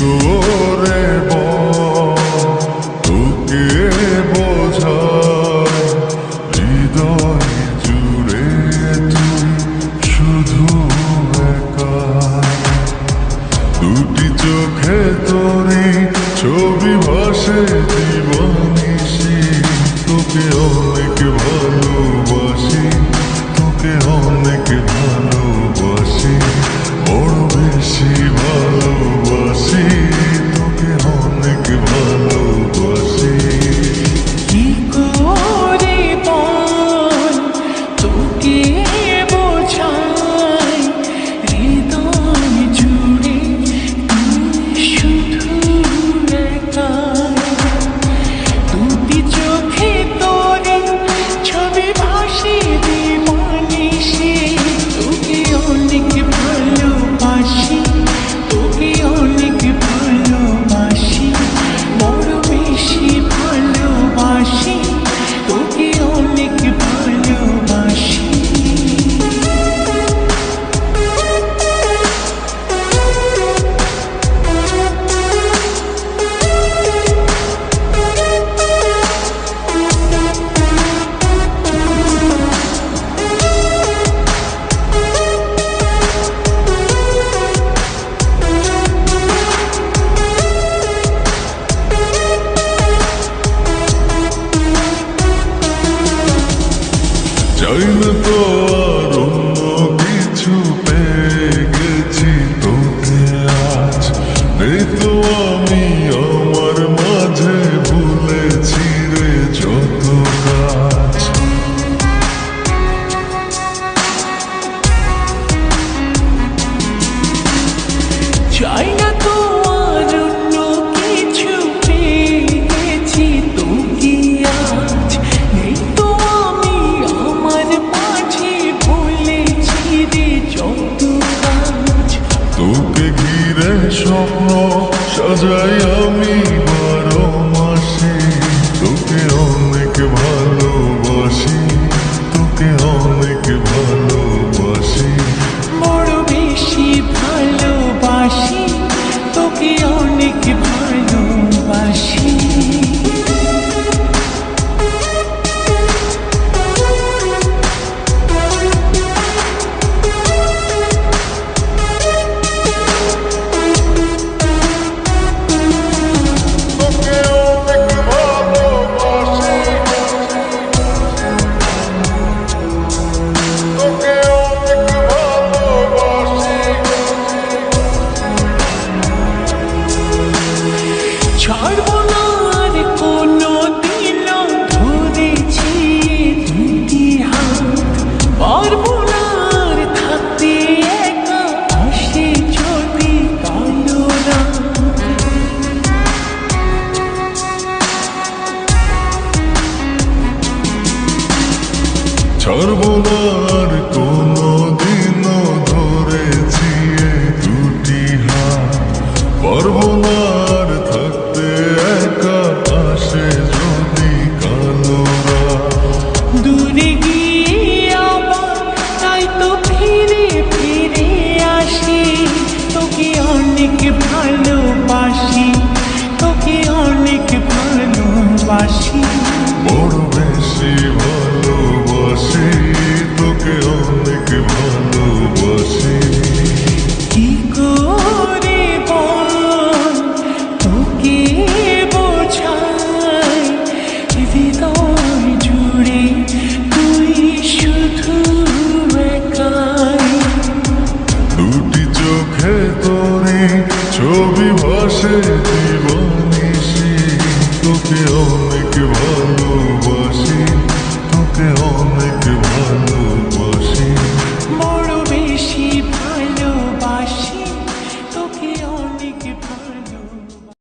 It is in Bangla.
তোরে তোকে বোঝায় জুড়ে চোখে তোরে ছবি তোকে অনেক ভালোবাসি তোকে অনেক ভালো চাই তো আর অন্য কিছু পেয়ে গেছি তোকে আজ। নেই তো আমি আমার মাঝে Ezra'ya me সর্বদার কোনো দিন ধরেছি দুটি হাত। পর্বনার থাকতে একা আসে যদি কালোরা দূরে গিয়ে আমার তাই তো ফিরে ফিরে আসি। তোকে অনেক ভালোবাসি তোকে অনেক ভালোবাসি। বড় বেশি ভালো